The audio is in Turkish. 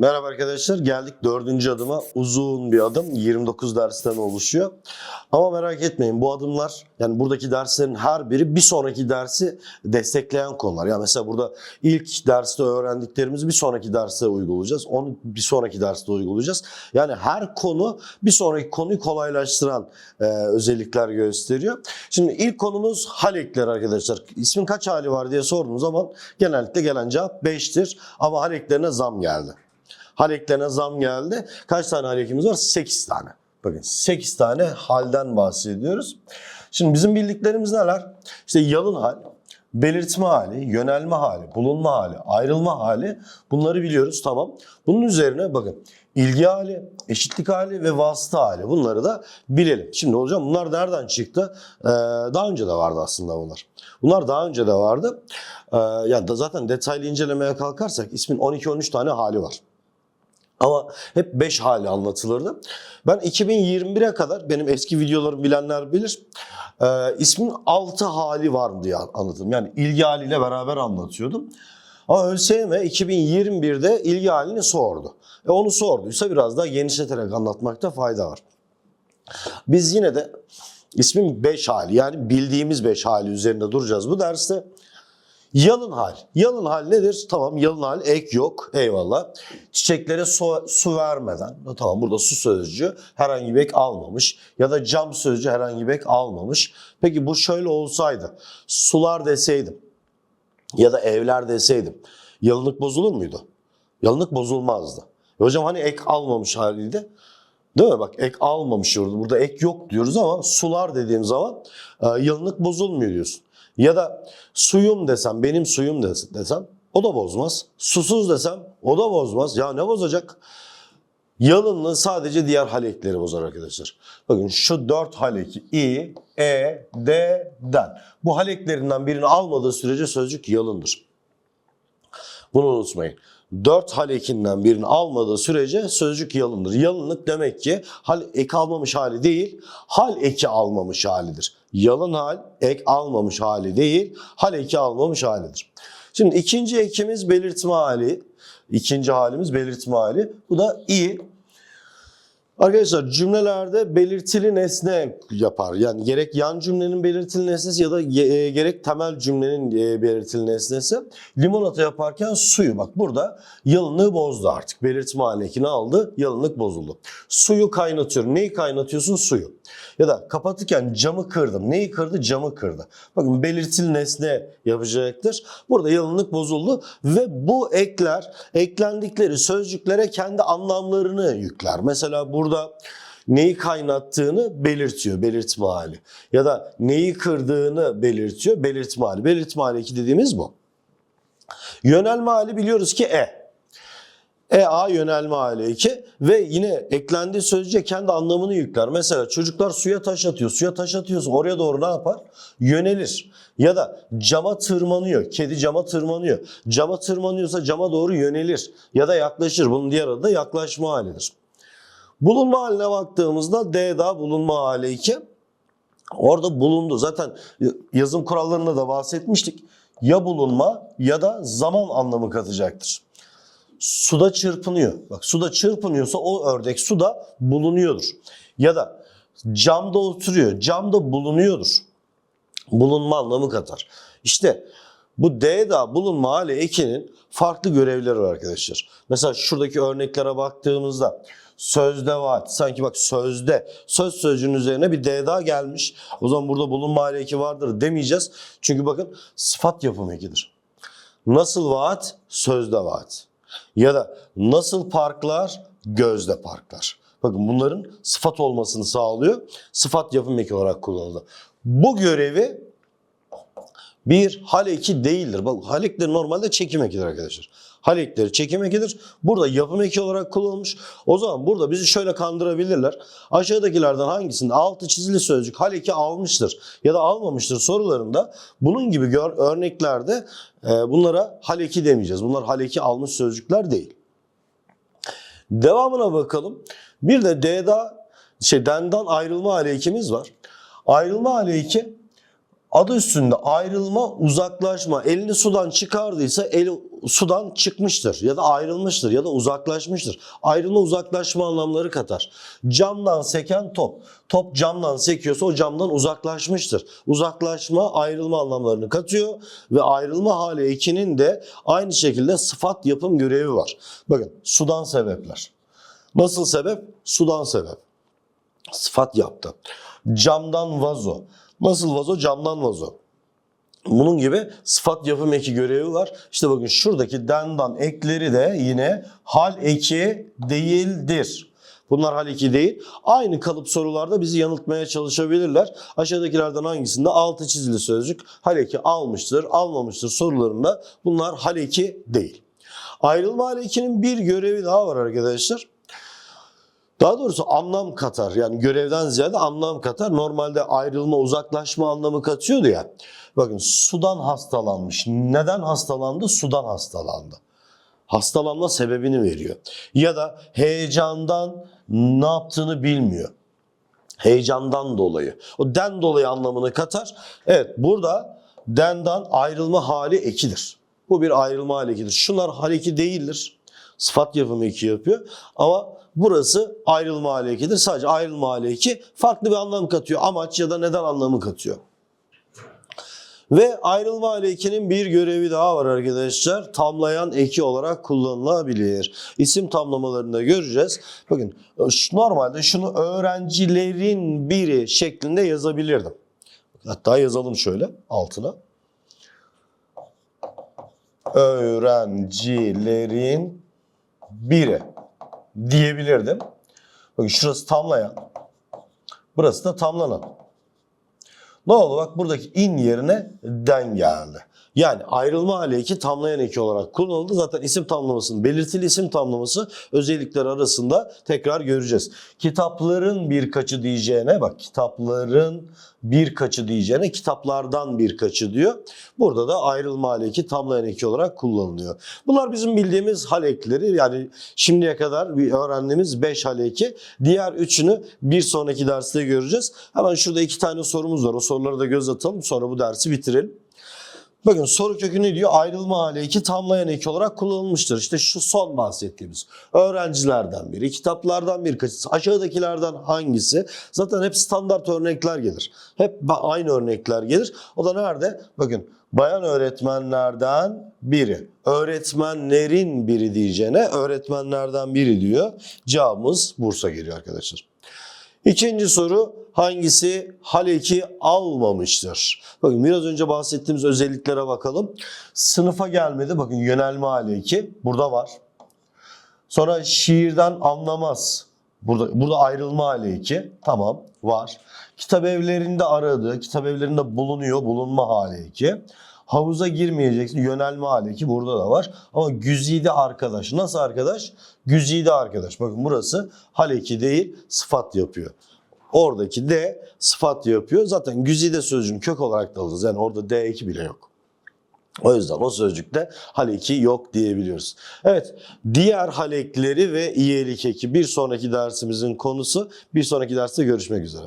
Merhaba arkadaşlar. Geldik dördüncü adıma. Uzun bir adım. 29 dersten oluşuyor. Ama merak etmeyin bu adımlar yani buradaki derslerin her biri bir sonraki dersi destekleyen konular. Yani mesela burada ilk derste öğrendiklerimizi bir sonraki derste uygulayacağız. Onu bir sonraki derste uygulayacağız. Yani her konu bir sonraki konuyu kolaylaştıran e, özellikler gösteriyor. Şimdi ilk konumuz hal ekleri arkadaşlar. İsmin kaç hali var diye sorduğunuz zaman genellikle gelen cevap 5'tir. Ama hal eklerine zam geldi. Hal eklerine zam geldi. Kaç tane hal ekimiz var? 8 tane. Bakın 8 tane halden bahsediyoruz. Şimdi bizim bildiklerimiz neler? İşte yalın hal, belirtme hali, yönelme hali, bulunma hali, ayrılma hali bunları biliyoruz tamam. Bunun üzerine bakın ilgi hali, eşitlik hali ve vasıta hali bunları da bilelim. Şimdi hocam bunlar nereden çıktı? Ee, daha önce de vardı aslında bunlar. Bunlar daha önce de vardı. Ee, yani da zaten detaylı incelemeye kalkarsak ismin 12-13 tane hali var. Ama hep 5 hali anlatılırdı. Ben 2021'e kadar benim eski videolarımı bilenler bilir. E, ismin 6 hali var diye anlatırdım. Yani ilgi haliyle beraber anlatıyordum. Ama ÖSYM 2021'de ilgi halini sordu. E onu sorduysa biraz daha genişleterek anlatmakta fayda var. Biz yine de ismin 5 hali yani bildiğimiz 5 hali üzerinde duracağız bu derste. Yalın hal. Yalın hal nedir? Tamam yalın hal ek yok. Eyvallah. Çiçeklere su, su vermeden. Tamam burada su sözcüğü herhangi bir ek almamış. Ya da cam sözcüğü herhangi bir ek almamış. Peki bu şöyle olsaydı. Sular deseydim. Ya da evler deseydim. Yalınlık bozulur muydu? Yalınlık bozulmazdı. E hocam hani ek almamış haliydi. Değil mi? Bak ek almamış burada. Burada ek yok diyoruz ama sular dediğim zaman e, yalınlık bozulmuyor diyorsun. Ya da suyum desem, benim suyum des- desem o da bozmaz. Susuz desem o da bozmaz. Ya ne bozacak? Yalınlığı sadece diğer halekleri bozar arkadaşlar. Bakın şu dört haleki i, e, d, den. Bu haleklerinden birini almadığı sürece sözcük yalındır. Bunu unutmayın. Dört hal ekinden birini almadığı sürece sözcük yalındır. Yalınlık demek ki hal ek almamış hali değil, hal eki almamış halidir. Yalın hal ek almamış hali değil, hal eki almamış halidir. Şimdi ikinci ekimiz belirtme hali. İkinci halimiz belirtme hali. Bu da i. Arkadaşlar cümlelerde belirtili nesne yapar. Yani gerek yan cümlenin belirtili nesnesi ya da ge- e, gerek temel cümlenin e, belirtili nesnesi. Limonata yaparken suyu bak burada yalınlığı bozdu artık. Belirtme halekini aldı, yalınlık bozuldu. Suyu kaynatıyorum. Neyi kaynatıyorsun? Suyu. Ya da kapatırken camı kırdım. Neyi kırdı? Camı kırdı. Bakın belirtili nesne yapacaktır. Burada yalınlık bozuldu ve bu ekler eklendikleri sözcüklere kendi anlamlarını yükler. Mesela burada neyi kaynattığını belirtiyor, belirtme hali. Ya da neyi kırdığını belirtiyor, belirtme hali. Belirtme hali 2 dediğimiz bu. Yönelme hali biliyoruz ki e. EA yönelme hali 2 ve yine eklendiği sözcüğe kendi anlamını yükler. Mesela çocuklar suya taş atıyor. Suya taş atıyorsa oraya doğru ne yapar? Yönelir. Ya da cama tırmanıyor. Kedi cama tırmanıyor. Cama tırmanıyorsa cama doğru yönelir. Ya da yaklaşır. Bunun diğer adı da yaklaşma halidir. Bulunma haline baktığımızda D daha bulunma hali 2. Orada bulundu. Zaten yazım kurallarında da bahsetmiştik. Ya bulunma ya da zaman anlamı katacaktır suda çırpınıyor. Bak suda çırpınıyorsa o ördek suda bulunuyordur. Ya da camda oturuyor. Camda bulunuyordur. Bulunma anlamı katar. İşte bu D'da bulunma hali ekinin farklı görevleri var arkadaşlar. Mesela şuradaki örneklere baktığımızda sözde vaat. Sanki bak sözde söz sözcüğünün üzerine bir D'da gelmiş. O zaman burada bulunma hali eki vardır demeyeceğiz. Çünkü bakın sıfat yapım ekidir. Nasıl vaat? Sözde vaat. Ya da nasıl parklar? Gözde parklar. Bakın bunların sıfat olmasını sağlıyor. Sıfat yapım eki olarak kullanıldı. Bu görevi bir hal eki değildir. Bak hal normalde çekim ekidir arkadaşlar. Hal ekleri çekim ekidir. Burada yapım eki olarak kullanılmış. O zaman burada bizi şöyle kandırabilirler. Aşağıdakilerden hangisinde altı çizili sözcük hal eki almıştır ya da almamıştır sorularında bunun gibi gör, örneklerde e, bunlara hal eki demeyeceğiz. Bunlar hal eki almış sözcükler değil. Devamına bakalım. Bir de D'da şey D'den ayrılma hal var. Ayrılma hal Adı üstünde ayrılma, uzaklaşma. Elini sudan çıkardıysa eli sudan çıkmıştır ya da ayrılmıştır ya da uzaklaşmıştır. Ayrılma, uzaklaşma anlamları katar. Camdan seken top. Top camdan sekiyorsa o camdan uzaklaşmıştır. Uzaklaşma, ayrılma anlamlarını katıyor ve ayrılma hali ekinin de aynı şekilde sıfat yapım görevi var. Bakın sudan sebepler. Nasıl sebep? Sudan sebep. Sıfat yaptı. Camdan vazo. Nasıl vazo? Camdan vazo. Bunun gibi sıfat yapım eki görevi var. İşte bakın şuradaki dendan ekleri de yine hal eki değildir. Bunlar hal eki değil. Aynı kalıp sorularda bizi yanıltmaya çalışabilirler. Aşağıdakilerden hangisinde altı çizili sözcük hal eki almıştır, almamıştır sorularında bunlar hal eki değil. Ayrılma hal ekinin bir görevi daha var arkadaşlar. Daha doğrusu anlam katar. Yani görevden ziyade anlam katar. Normalde ayrılma, uzaklaşma anlamı katıyordu ya. Bakın sudan hastalanmış. Neden hastalandı? Sudan hastalandı. Hastalanma sebebini veriyor. Ya da heyecandan ne yaptığını bilmiyor. Heyecandan dolayı. O den dolayı anlamını katar. Evet burada denden ayrılma hali ekidir. Bu bir ayrılma hali ekidir. Şunlar hal eki değildir. Sıfat yapımı eki yapıyor. Ama burası ayrılma hali ekidir. Sadece ayrılma hali eki farklı bir anlam katıyor. Amaç ya da neden anlamı katıyor. Ve ayrılma hali ekinin bir görevi daha var arkadaşlar. Tamlayan eki olarak kullanılabilir. İsim tamlamalarında göreceğiz. Bakın normalde şunu öğrencilerin biri şeklinde yazabilirdim. Hatta yazalım şöyle altına. Öğrencilerin biri diyebilirdim. Bakın şurası tamlayan. Burası da tamlanan. Ne oldu? Bak buradaki in yerine den geldi. Yani ayrılma hali eki tamlayan eki olarak kullanıldı. Zaten isim tamlamasının belirtili isim tamlaması özellikleri arasında tekrar göreceğiz. Kitapların birkaçı diyeceğine bak kitapların birkaçı diyeceğine kitaplardan birkaçı diyor. Burada da ayrılma hali eki tamlayan eki olarak kullanılıyor. Bunlar bizim bildiğimiz hal ekleri. Yani şimdiye kadar öğrendiğimiz 5 hal eki. Diğer üçünü bir sonraki derste göreceğiz. Hemen şurada iki tane sorumuz var. O soruları da göz atalım. Sonra bu dersi bitirelim. Bakın soru kökü ne diyor? Ayrılma hali eki tamlayan eki olarak kullanılmıştır. İşte şu son bahsettiğimiz öğrencilerden biri, kitaplardan birkaçısı, aşağıdakilerden hangisi? Zaten hep standart örnekler gelir. Hep aynı örnekler gelir. O da nerede? Bakın bayan öğretmenlerden biri. Öğretmenlerin biri diyeceğine öğretmenlerden biri diyor. Cevabımız Bursa geliyor arkadaşlar. İkinci soru hangisi hal eki almamıştır? Bakın biraz önce bahsettiğimiz özelliklere bakalım. Sınıfa gelmedi. Bakın yönelme hal eki burada var. Sonra şiirden anlamaz. Burada, burada ayrılma hali eki. Tamam var. Kitap evlerinde aradı. Kitap evlerinde bulunuyor. Bulunma hali eki. Havuza girmeyeceksin. Yönelme hali eki burada da var. Ama güzide arkadaş. Nasıl arkadaş? Güzide arkadaş. Bakın burası hal eki değil sıfat yapıyor. Oradaki de sıfat yapıyor. Zaten güzide sözcüğün kök olarak da alırız. Yani orada D eki bile yok. O yüzden o sözcükte hal eki yok diyebiliyoruz. Evet, diğer hal ekleri ve iyelik eki bir sonraki dersimizin konusu. Bir sonraki derste görüşmek üzere.